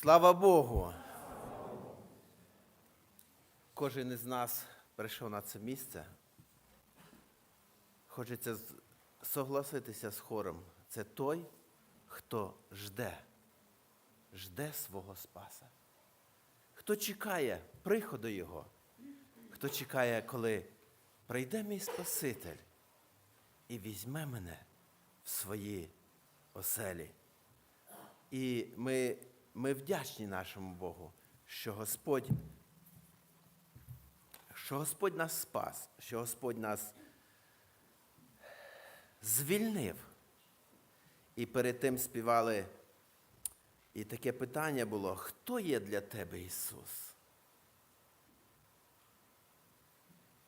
Слава Богу! Кожен із нас прийшов на це місце. Хочеться согласитися з хором. Це той, хто жде, жде свого Спаса. Хто чекає приходу Його, хто чекає, коли прийде мій Спаситель і візьме мене в свої оселі. І ми, ми вдячні нашому Богу, що Господь, що Господь нас спас, що Господь нас звільнив. І перед тим співали, і таке питання було: хто є для тебе Ісус?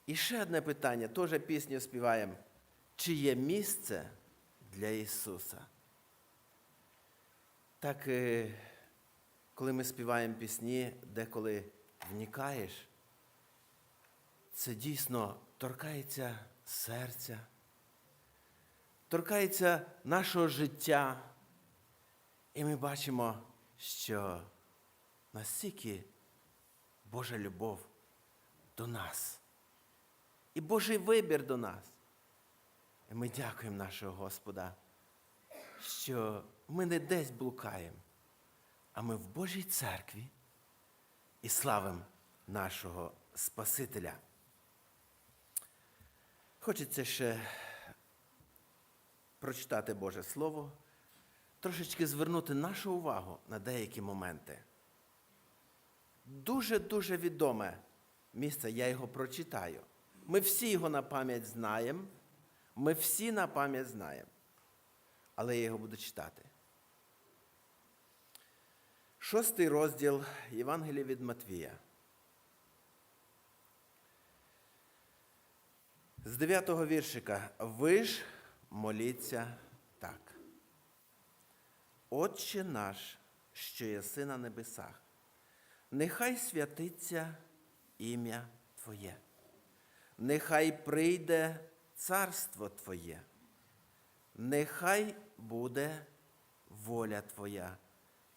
І ще одне питання, теж пісню співаємо. Чи є місце для Ісуса? Так, е, коли ми співаємо пісні, деколи вникаєш, це дійсно торкається серця, торкається нашого життя. І ми бачимо, що настільки Божа любов до нас і Божий вибір до нас. І ми дякуємо нашого Господа, що ми не десь блукаємо, а ми в Божій церкві і славимо нашого Спасителя. Хочеться ще прочитати Боже Слово, трошечки звернути нашу увагу на деякі моменти. Дуже-дуже відоме місце, я його прочитаю. Ми всі його на пам'ять знаємо. Ми всі на пам'ять знаємо. Але я його буду читати. Шостий розділ Євангелія від Матвія. З дев'ятого віршика. Ви ж моліться так. Отче наш, що єси на небесах, нехай святиться ім'я Твоє, нехай прийде царство Твоє, нехай буде воля Твоя,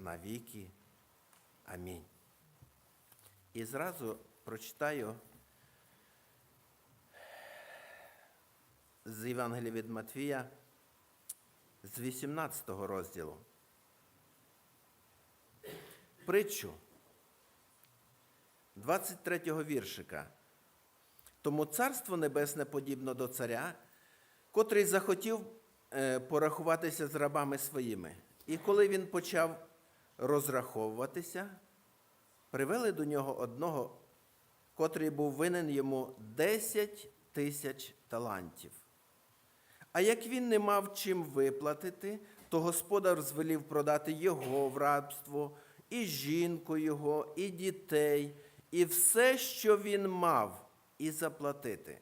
навіки. Амінь. І зразу прочитаю з Євангелія від Матвія з 18 розділу. Притчу 23 віршика. Тому царство небесне подібно до царя, котрий захотів е, порахуватися з рабами своїми. І коли він почав розраховуватися, привели до нього одного, котрий був винен йому 10 тисяч талантів. А як він не мав чим виплатити, то господар звелів продати його в рабство, і жінку його, і дітей, і все, що він мав, і заплатити.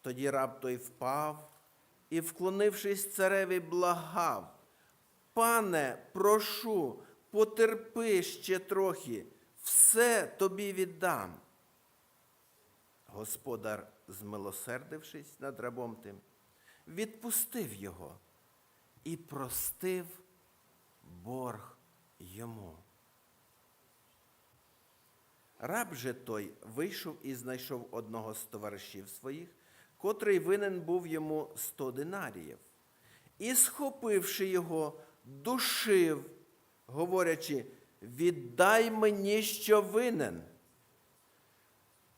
Тоді раб той впав і, вклонившись цареві, благав. Пане, прошу, потерпи ще трохи, все тобі віддам. Господар, змилосердившись над рабом тим, відпустив його і простив борг йому. Раб же той вийшов і знайшов одного з товаришів своїх, котрий винен був йому сто динаріїв, і, схопивши його, душив, говорячи, віддай мені, що винен.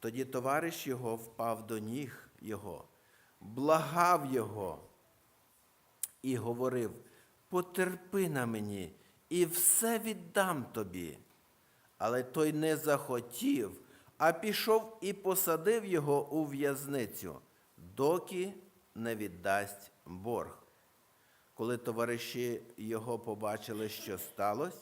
Тоді товариш його впав до ніг його, благав його і говорив: потерпи на мені, і все віддам тобі. Але той не захотів, а пішов і посадив його у в'язницю, доки не віддасть борг. Коли товариші його побачили, що сталося,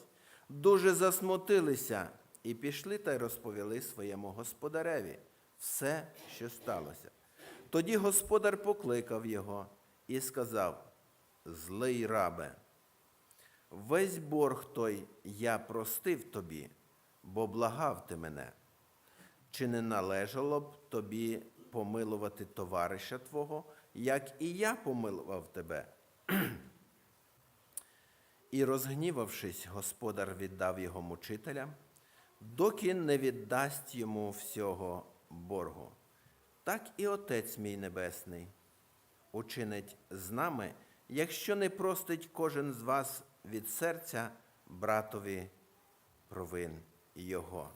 дуже засмутилися і пішли та й розповіли своєму господареві все, що сталося. Тоді господар покликав його і сказав: Злий рабе, весь борг той я простив тобі, бо благав ти мене. Чи не належало б тобі помилувати товариша твого, як і я помилував тебе? І розгнівавшись, господар віддав його мучителям, доки не віддасть йому всього боргу. Так і Отець мій Небесний учинить з нами, якщо не простить кожен з вас від серця братові провин його.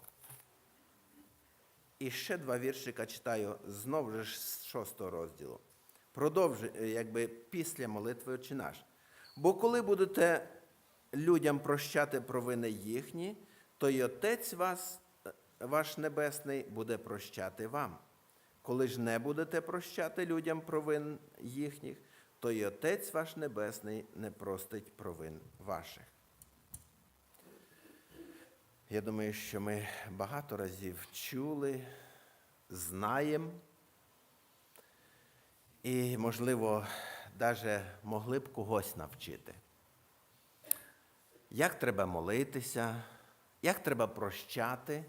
І ще два віршика читаю знову ж з шостого розділу. Продовжу, е, якби після молитви «Отче наш. Бо коли будете людям прощати провини їхні, то й Отець вас, е, ваш Небесний буде прощати вам. Коли ж не будете прощати людям провин їхніх, то й Отець ваш Небесний не простить провин ваших. Я думаю, що ми багато разів чули, знаємо і, можливо, навіть могли б когось навчити. Як треба молитися, як треба прощати,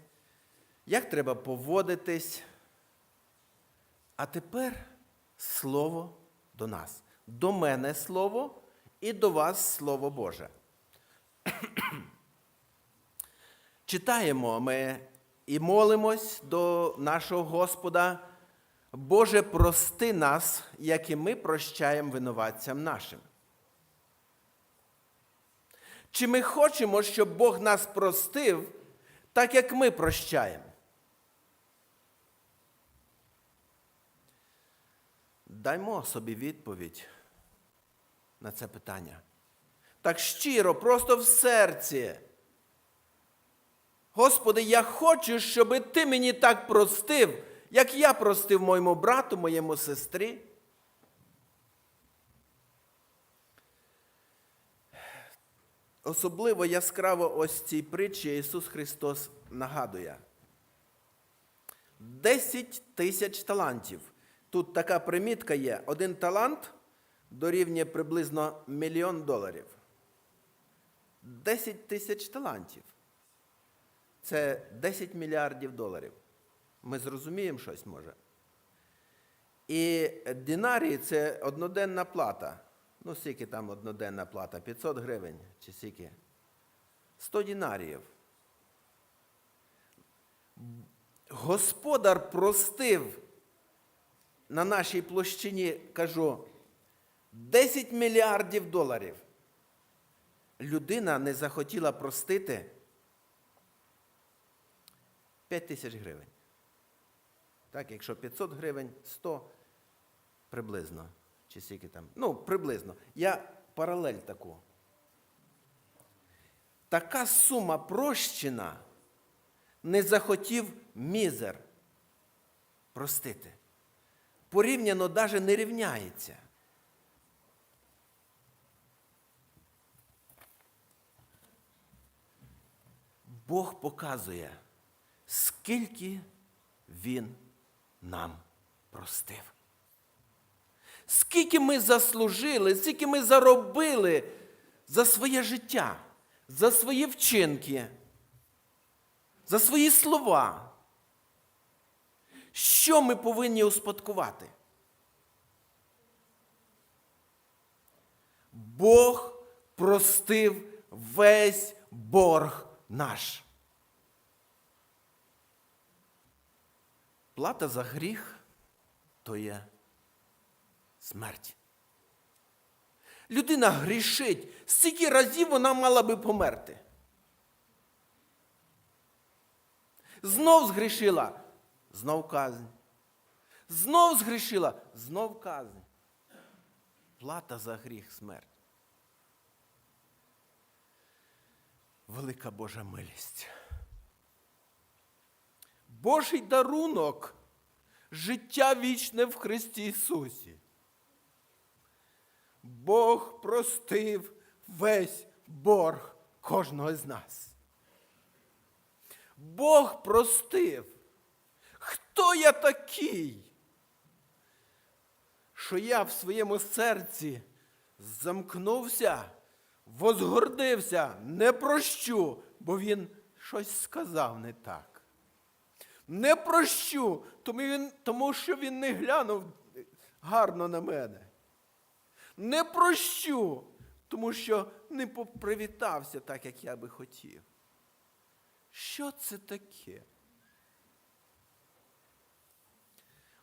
як треба поводитись. А тепер слово до нас. До мене слово і до вас Слово Боже. Читаємо ми і молимось до нашого Господа. Боже, прости нас, як і ми прощаємо винуватцям нашим. Чи ми хочемо, щоб Бог нас простив, так як ми прощаємо? Даймо собі відповідь на це питання. Так щиро, просто в серці. Господи, я хочу, щоб ти мені так простив, як я простив моєму брату, моєму сестрі. Особливо яскраво ось цій притчі Ісус Христос нагадує. Десять тисяч талантів. Тут така примітка є. Один талант дорівнює приблизно мільйон доларів. Десять тисяч талантів. Це 10 мільярдів доларів. Ми зрозуміємо щось може. І динарії це одноденна плата. Ну, скільки там одноденна плата? 500 гривень чи скільки? 100 динаріїв. Господар простив на нашій площині, кажу, 10 мільярдів доларів. Людина не захотіла простити 5 тисяч гривень. Так, якщо 500 гривень, 100 приблизно. Чи скільки там? Ну, приблизно. Я паралель таку. Така сума прощена не захотів мізер простити. Порівняно навіть не рівняється. Бог показує, скільки Він нам простив. Скільки ми заслужили, скільки ми заробили за своє життя, за свої вчинки, за свої слова. Що ми повинні успадкувати? Бог простив весь борг наш. Плата за гріх то є смерть. Людина грішить, стільки разів вона мала би померти. Знов згрішила, знов казнь. Знов згрішила, знов казнь. Плата за гріх смерть. Велика Божа милість. Божий дарунок життя вічне в Христі Ісусі. Бог простив весь борг кожного з нас. Бог простив. Хто я такий? Що я в своєму серці замкнувся, возгордився, не прощу, бо він щось сказав не так. Не прощу, тому, він, тому що він не глянув гарно на мене. Не прощу, тому що не попривітався так, як я би хотів. Що це таке?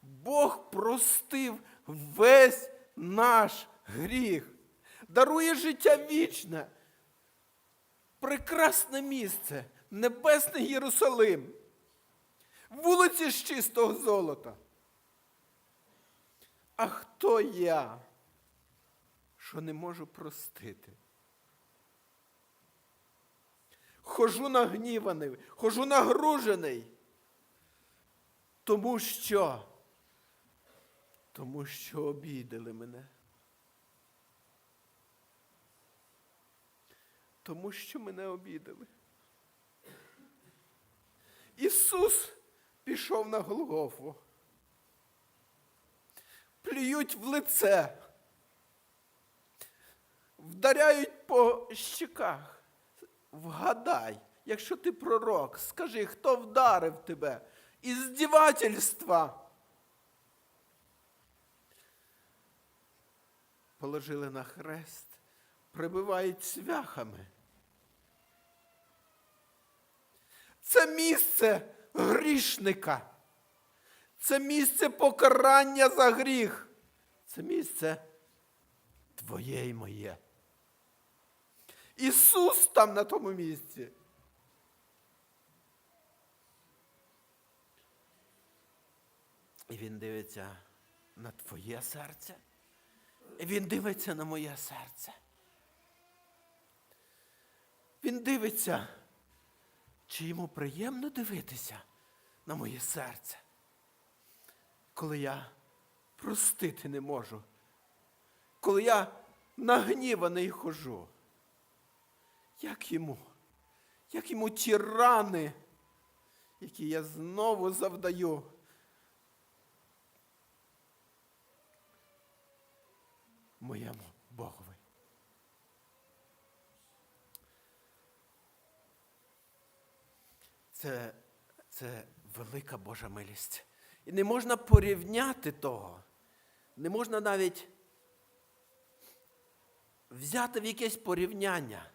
Бог простив весь наш гріх, дарує життя вічне, прекрасне місце, небесний Єрусалим, вулиці з чистого золота. А хто я, що не можу простити? Хожу нагніваний, хожу нагружений. Тому що? Тому що обідали мене. Тому що мене обідали. Ісус пішов на Голгофу. Плюють в лице, вдаряють по щеках. Вгадай, якщо ти пророк, скажи, хто вдарив тебе? Іздівательства. Положили на хрест, прибивають цвяхами. Це місце грішника. Це місце покарання за гріх. Це місце твоє і моє. Ісус там на тому місці. І Він дивиться на твоє серце. І Він дивиться на моє серце. Він дивиться, чи йому приємно дивитися на моє серце, коли я простити не можу, коли я нагніваний хожу. Як йому, як йому ті рани, які я знову завдаю. Моєму Богові. Це, це велика Божа милість. І не можна порівняти того. Не можна навіть взяти в якесь порівняння.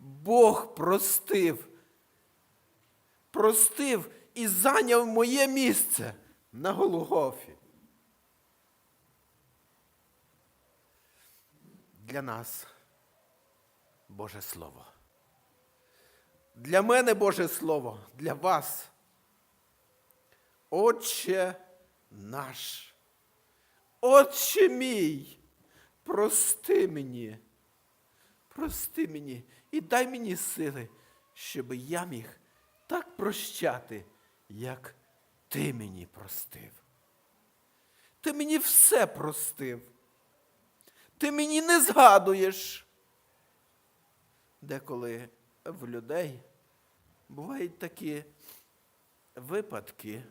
Бог простив, простив і зайняв моє місце на Голгофі. Для нас Боже Слово. Для мене Боже Слово, для вас. Отче наш, Отче мій, прости мені, прости мені і дай мені сили, щоб я міг так прощати, як ти мені простив. Ти мені все простив. Ти мені не згадуєш. Деколи в людей бувають такі випадки.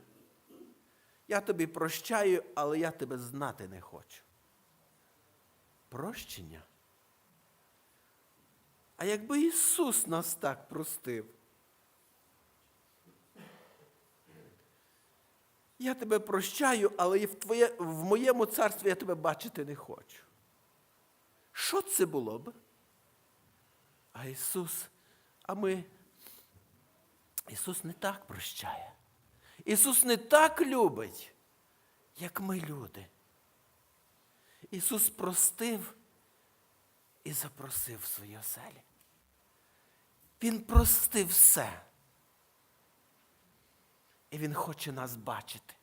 Я тобі прощаю, але я тебе знати не хочу. Прощення. А якби Ісус нас так простив, я тебе прощаю, але в, твоє, в моєму царстві я тебе бачити не хочу. Що це було б? А Ісус, а ми, Ісус не так прощає. Ісус не так любить, як ми люди. Ісус простив і запросив в свої оселі. Він простив все. І Він хоче нас бачити.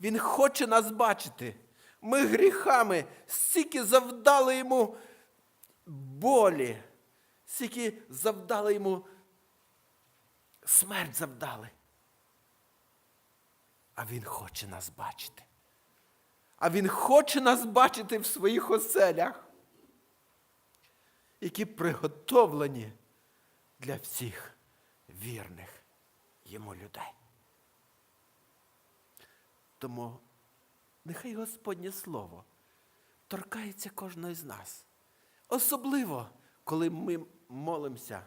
Він хоче нас бачити. Ми гріхами стільки завдали йому болі, стільки завдали йому смерть завдали. А Він хоче нас бачити. А Він хоче нас бачити в своїх оселях, які приготовлені для всіх, вірних йому людей. Тому нехай Господнє Слово торкається кожного з нас. Особливо, коли ми молимося.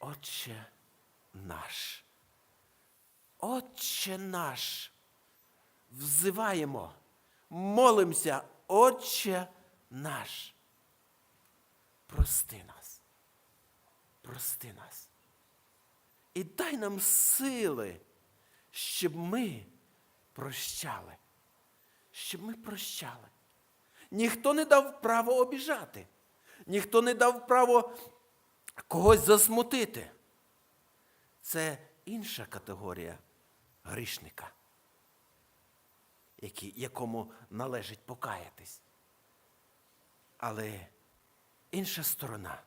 Отче наш. Отче наш. Взиваємо, молимося, Отче наш. Прости нас. Прости нас. І дай нам сили, щоб ми прощали. Щоб ми прощали. Ніхто не дав право обіжати. Ніхто не дав право когось засмутити. Це інша категорія грішника, якому належить покаятись. Але інша сторона.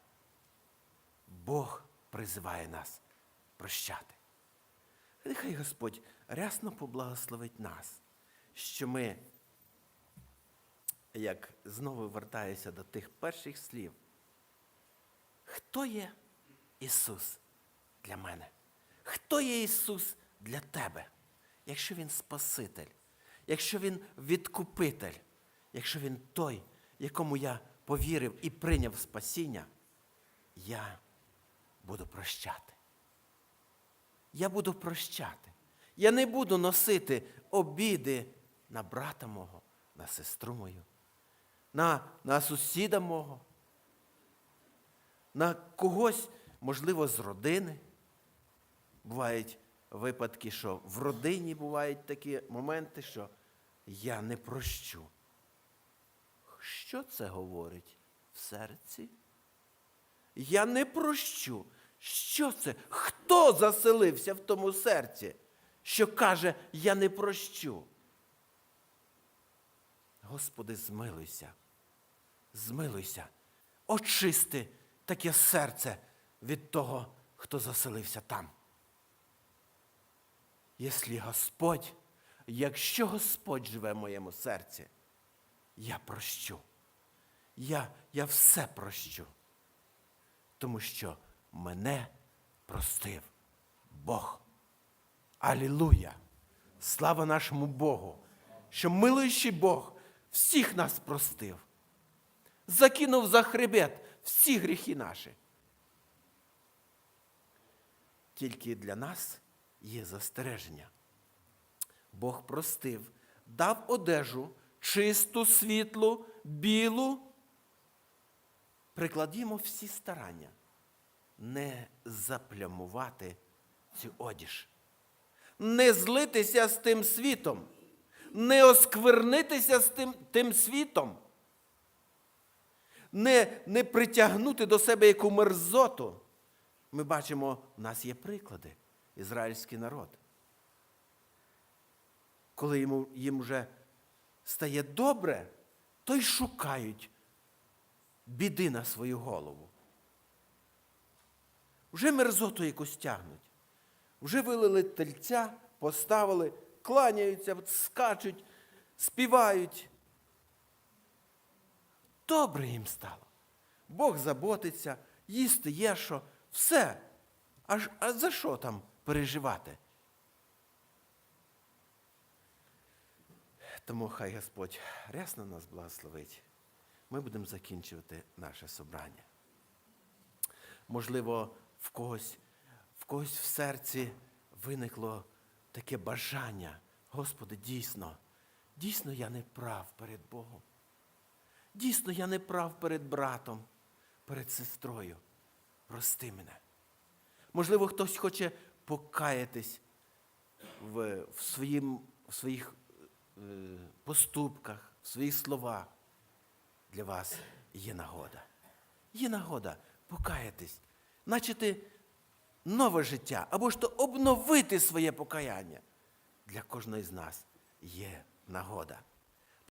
Бог призиває нас прощати. Нехай Господь рясно поблагословить нас, що ми, як знову вертаюся до тих перших слів, хто є Ісус для мене? Хто є Ісус для тебе? Якщо Він Спаситель, якщо Він відкупитель, якщо Він той, якому я повірив і прийняв спасіння, я буду прощати. Я буду прощати. Я не буду носити обіди на брата мого, на сестру мою, на, на сусіда мого, на когось, можливо, з родини. Бувають випадки, що в родині бувають такі моменти, що я не прощу. Що це говорить в серці? Я не прощу. Що це? Хто заселився в тому серці, що каже, я не прощу? Господи, змилуйся, змилуйся, очисти таке серце від того, хто заселився там. Якщо Господь, якщо Господь живе в моєму серці, я прощу. Я, я все прощу. Тому що мене простив Бог. Алілуя! Слава нашому Богу, що милуючий Бог всіх нас простив. Закинув за хребет всі гріхи наші. Тільки для нас є застереження. Бог простив, дав одежу чисту, світлу, білу. Прикладімо всі старання не заплямувати цю одіж, не злитися з тим світом, не осквернитися з тим, тим світом, не, не притягнути до себе яку мерзоту. Ми бачимо, в нас є приклади, ізраїльський народ. Коли їм вже стає добре, то й шукають біди на свою голову. Вже мерзоту якусь тягнуть. Вже вилили тельця, поставили, кланяються, скачуть, співають. Добре їм стало. Бог заботиться, їсти є що, все. Аж, а за що там переживати? Тому хай Господь рясно нас благословить. Ми будемо закінчувати наше собрання. Можливо, в когось, в когось в серці виникло таке бажання. Господи, дійсно, дійсно я не прав перед Богом. Дійсно, я не прав перед братом, перед сестрою. Прости мене. Можливо, хтось хоче покаятись в, в, своїм, в своїх поступках, в своїх словах. Для вас є нагода. Є нагода покаятись, начати нове життя, або ж то обновити своє покаяння. Для кожного з нас є нагода.